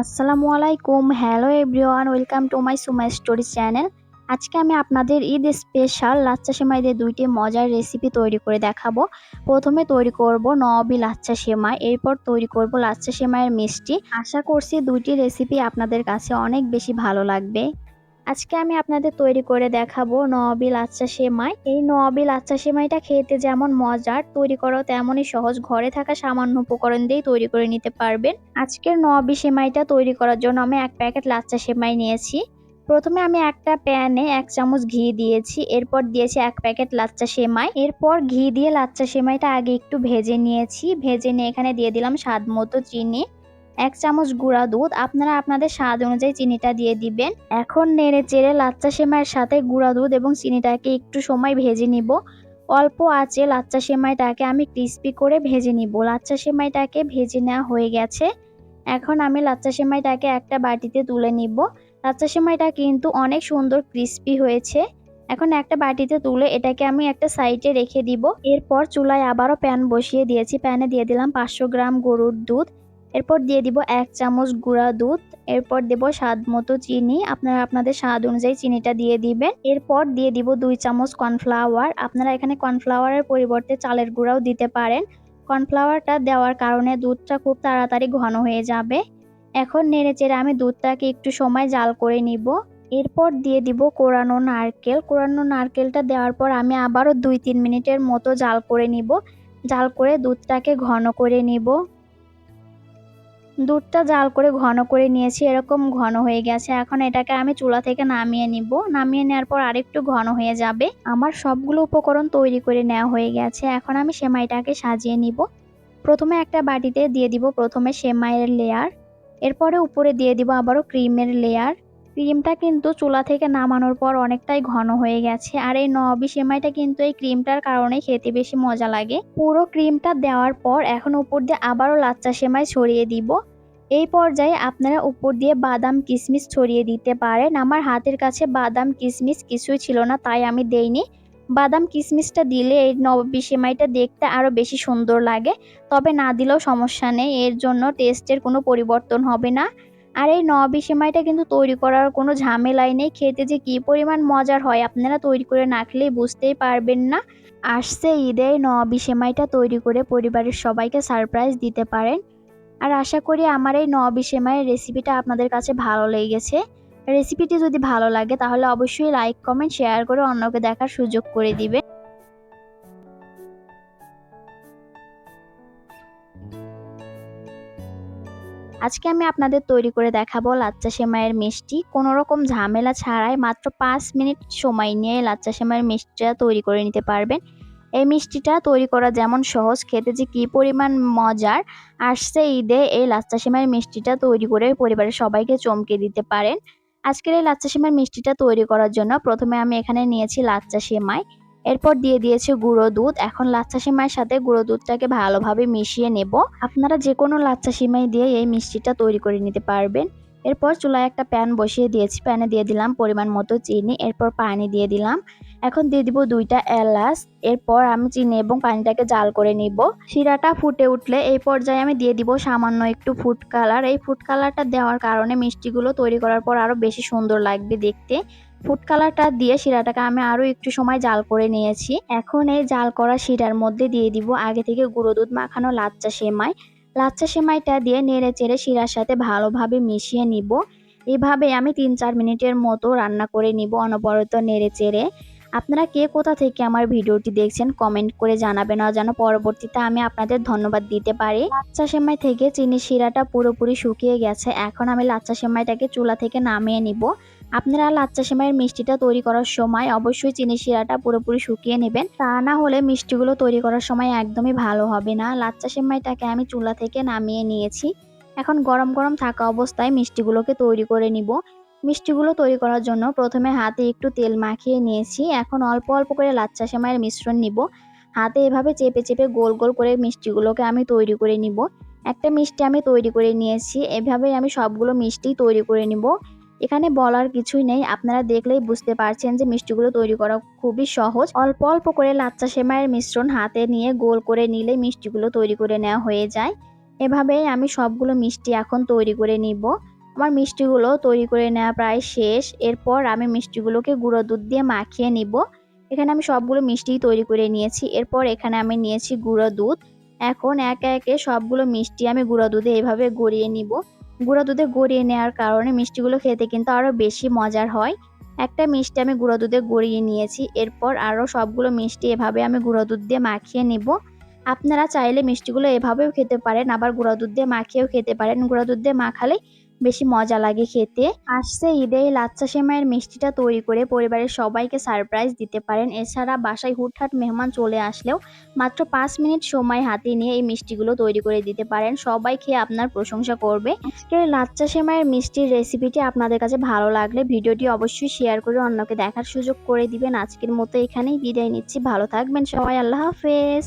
আসসালামু আলাইকুম। Hello everyone welcome to my Sumai story channel আজকে আমি আপনাদের ঈদ স্পেশাল লাচ্চা সেমাই দিয়ে দুইটি মজার রেসিপি তৈরি করে দেখাবো। প্রথমে তৈরি করব নবি লাচ্চা সেমাই, এরপর তৈরি করব লাচ্চা সেমাইয়ের মিষ্টি। আশা করছি দুইটি রেসিপি আপনাদের কাছে অনেক বেশি ভালো লাগবে। আজকে আমি আপনাদের তৈরি করে দেখাবো নবি লাচ্চা সেমাই। এই নবি লাচ্চা সেমাইটা খেতে যেমন মজার, তৈরি করাও তেমনই সহজ। ঘরে থাকা সামান্য উপকরণ দিয়েই তৈরি করে নিতে পারবেন। আজকের নবি সেমাইটা তৈরি করার জন্য আমি এক প্যাকেট লাচ্চা সেমাই নিয়েছি। প্রথমে আমি একটা প্যানে এক চামচ ঘি দিয়েছি, এরপর দিয়েছি এক প্যাকেট লাচ্চা সেমাই। এরপর ঘি দিয়ে লাচ্চা সেমাইটা আগে একটু ভেজে নিয়েছি। ভেজে নিয়ে এখানে দিয়ে দিলাম স্বাদ মতো চিনি। এক চামচ গুঁড়া দুধ, আপনারা আপনাদের স্বাদ অনুযায়ী চিনিটা দিয়ে দিবেন। এখন নেড়ে চেড়ে লাচ্চা সেমাইয়ের সাথে গুঁড়া দুধ এবং চিনিটাকে একটু সময় ভেজে নিব। অল্প আঁচে লাচ্চা সেমাইটাকে আমি ক্রিস্পি করে ভেজে নিব। লাচ্চা সেমাইটাকে ভেজে নেওয়া হয়ে গেছে। এখন আমি লাচ্চা সেমাইটাকে একটা বাটিতে তুলে নিব। লাচ্চা সেমাইটা কিন্তু অনেক সুন্দর ক্রিস্পি হয়েছে। এখন একটা বাটিতে তুলে এটাকে আমি একটা সাইডে রেখে দিব। এরপর চুলায় আবারও প্যান বসিয়ে দিয়েছি। প্যানে দিয়ে দিলাম পাঁচশো গ্রাম গরুর দুধ। এরপর দিয়ে দিব এক চামচ গুঁড়া দুধ, এরপর দেব স্বাদ মতো চিনি। আপনারা আপনাদের স্বাদ অনুযায়ী চিনিটা দিয়ে দিবেন। এরপর দিয়ে দিব দুই চামচ কর্নফ্লাওয়ার। আপনারা এখানে কর্নফ্লাওয়ারের পরিবর্তে চালের গুঁড়াও দিতে পারেন। কর্নফ্লাওয়ারটা দেওয়ার কারণে দুধটা খুব তাড়াতাড়ি ঘন হয়ে যাবে। এখন নেড়ে চেড়ে আমি দুধটাকে একটু সময় জাল করে নিব। এরপর দিয়ে দিব কোরানো নারকেল। কোরানো নারকেলটা দেওয়ার পর আমি আবারও দুই তিন মিনিটের মতো জাল করে নিব। জাল করে দুধটাকে ঘন করে নিব। দুধটা জাল করে ঘন করে নিয়েছি, এরকম ঘন হয়ে গেছে। এখন এটাকে আমি চুলা থেকে নামিয়ে নিব। নামিয়ে নেওয়ার পর আরেকটু ঘন হয়ে যাবে। আমার সবগুলো উপকরণ তৈরি করে নেওয়া হয়ে গেছে। এখন আমি সেমাইটাকে সাজিয়ে নিব। প্রথমে একটা বাটিতে দিয়ে দিব প্রথমে সেমাইয়ের লেয়ার এরপরে উপরে দিয়ে দিব আবারও ক্রিমের লেয়ার ক্রিমটা কিন্তু চুলা থেকে নামানোর পর অনেকটাই ঘন হয়ে গেছে। আর এই নবি সেমাইটা কিন্তু এই ক্রিমটার কারণে খেতে বেশি মজা লাগে। পুরো ক্রিমটা দেওয়ার পর এখন উপর দিয়ে আবারও লাচ্চা সেমাই ছড়িয়ে দিব। এই পর্যায়ে আপনারা উপর দিয়ে বাদাম কিশমিশ ছড়িয়ে দিতে পারেন। আমার হাতের কাছে বাদাম কিশমিশ কিছুই ছিল না, তাই আমি দেইনি। বাদাম কিশমিশটা দিলে এই নববী সেমাইটা দেখতে আরও বেশি সুন্দর লাগে। তবে না দিলেও সমস্যা নেই, এর জন্য টেস্টের কোনো পরিবর্তন হবে না। আর এই নববী সেমাইটা কিন্তু তৈরি করার কোনো ঝামেলাই নেই। খেতে যে কী পরিমাণ মজার হয় আপনারা তৈরি করে না খেলেই বুঝতেই পারবেন না। আসছে ঈদে নববী সেমাইটা তৈরি করে পরিবারের সবাইকে সারপ্রাইজ দিতে পারেন। আর আশা করি আমার এই নবি সেমাইয়ের রেসিপিটা আপনাদের কাছে ভালো লেগেছে। রেসিপিটি যদি ভালো লাগে, তাহলে অবশ্যই লাইক কমেন্ট শেয়ার করে অন্যকে দেখার সুযোগ করে দিবে। আজকে আমি আপনাদের তৈরি করে দেখাবো লাচ্চা সেমাইয়ের মিষ্টি। কোনো রকম ঝামেলা ছাড়াই মাত্র পাঁচ মিনিট সময় নিয়ে লাচ্চা সেমাইয়ের মিষ্টিটা তৈরি করে নিতে পারবেন। এই মিষ্টিটা তৈরি করা যেমন সহজ, খেতে যে কী পরিমাণ মজার আসছে ঈদে এই লাচ্চা সেমাইয়ের মিষ্টিটা তৈরি করে পরিবারের সবাইকে চমকে দিতে পারেন। আজকের এই লাচ্চা সেমাইয়ের মিষ্টিটা তৈরি করার জন্য প্রথমে আমি এখানে নিয়েছি লাচ্চা সেমাই। এরপর দিয়ে দিয়েছি গুঁড়ো দুধ। এখন লাচ্চা সেমাইয়ের সাথে গুঁড়ো দুধটাকে ভালোভাবে মিশিয়ে নেব। আপনারা যে কোনো লাচ্চা সেমাই দিয়ে এই মিষ্টিটা তৈরি করে নিতে পারবেন। এরপর চুলায় একটা প্যান বসিয়ে দিয়েছি। প্যানে দিয়ে দিলাম পরিমাণ মতো চিনি। এরপর পানি দিয়ে দিলাম। এখন দিয়ে দিব দুইটা এলাচ, এরপর আমি চিনি এবং পানিটাকে জাল করে নিব। শিরাটা ফুটে উঠলে এই পর্যায়ে আমি দিয়ে দিব সামান্য একটু ফুড কালার। এই ফুড কালারটা দেওয়ার কারণে মিষ্টিগুলো তৈরি করার পর আরও বেশি সুন্দর লাগবে দেখতে। ফুড কালারটা দিয়ে শিরাটাকে আমি আরও একটু সময় জাল করে নিয়েছি। এখন এই জাল করা শিরার মধ্যে দিয়ে দিব আগে থেকে গুঁড়ো দুধ, মাখানো লাচ্চা সেমাই। লাচ্চা সেমাইটা দিয়ে নেড়ে চেড়ে শিরার সাথে ভালোভাবে মিশিয়ে নিব। এভাবে আমি তিন চার মিনিটের মতো রান্না করে নিব অনবরত নেড়ে চেড়ে। আপনারা কে কোথা থেকে আমার ভিডিওটি দেখছেন কমেন্ট করে জানাবেন। আর যেন পরবর্তীতে আমি আপনাদের ধন্যবাদ দিতে পারি। লাচ্চা সেমাই থেকে চিনি শিরাটা পুরোপুরি শুকিয়ে গেছে। এখন আমি লাচ্চা সেমাইটাকে চুলা থেকে নামিয়ে নিব। আপনারা লাচ্চা সেমাইয়ের মিষ্টিটা তৈরি করার সময় অবশ্যই চিনি শিরাটা পুরোপুরি শুকিয়ে নেবেন। তা না হলে মিষ্টিগুলো তৈরি করার সময় একদমই ভালো হবে না। লাচ্চা সেমাইটাকে আমি চুলা থেকে নামিয়ে নিয়েছি। এখন গরম গরম থাকা অবস্থায় মিষ্টিগুলোকে তৈরি করে নিব। মিষ্টিগুলো তৈরি করার জন্য প্রথমে হাতে একটু তেল মাখিয়ে নিয়েছি। এখন অল্প অল্প করে লাচ্চা সেমাইয়ের মিশ্রণ নিব। হাতে এভাবে চেপে চেপে গোল গোল করে মিষ্টিগুলোকে আমি তৈরি করে নিব। একটা মিষ্টি আমি তৈরি করে নিয়েছি। এভাবেই আমি সবগুলো মিষ্টি তৈরি করে নিব। এখানে বলার কিছুই নেই। আপনারা দেখলেই বুঝতে পারছেন যে মিষ্টিগুলো তৈরি করা খুবই সহজ। অল্প অল্প করে লাচ্চা সেমাইয়ের মিশ্রণ হাতে নিয়ে গোল করে নিলে মিষ্টিগুলো তৈরি করে নেওয়া হয়ে যায়। এভাবেই আমি সবগুলো মিষ্টি এখন তৈরি করে নিব। আমার মিষ্টিগুলো তৈরি করে নেওয়া প্রায় শেষ। এরপর আমি মিষ্টিগুলোকে গুঁড়ো দুধ দিয়ে মাখিয়ে নিব। এখানে আমি সবগুলো মিষ্টি তৈরি করে নিয়েছি। এরপর এখানে আমি নিয়েছি গুঁড়ো দুধ। এখন একে একে সবগুলো মিষ্টি আমি গুঁড়ো দুধে এভাবে গড়িয়ে নিব। গুঁড়ো দুধে গড়িয়ে নেওয়ার কারণে মিষ্টিগুলো খেতে কিন্তু আরও বেশি মজার হয়। একটা মিষ্টি আমি গুঁড়ো দুধে গড়িয়ে নিয়েছি। এরপর আরও সবগুলো মিষ্টি এভাবে আমি গুঁড়ো দুধ দিয়ে মাখিয়ে নিব। আপনারা চাইলে মিষ্টিগুলো এভাবেও খেতে পারেন, আবার গুঁড়ো দুধ দিয়ে মাখিয়েও খেতে পারেন। গুঁড়ো দুধ দিয়ে মাখালে বেশি মজা লাগে খেতে। আসছে ঈদে এই লাচ্চা সেমাইয়ের মিষ্টিটা তৈরি করে পরিবারের সবাইকে সারপ্রাইজ দিতে পারেন। এছাড়া বাসায় হুটহাট মেহমান চলে আসলেও মাত্র পাঁচ মিনিট সময় হাতে নিয়ে এই মিষ্টিগুলো তৈরি করে দিতে পারেন। সবাই খেয়ে আপনার প্রশংসা করবে। আজকের লাচ্চা সেমাইয়ের মিষ্টির রেসিপিটি আপনাদের কাছে ভালো লাগলে ভিডিওটি অবশ্যই শেয়ার করে অন্যকে দেখার সুযোগ করে দিবেন। আজকের মতো এখানেই বিদায় নিচ্ছি। ভালো থাকবেন সবাই। আল্লাহ হাফেজ।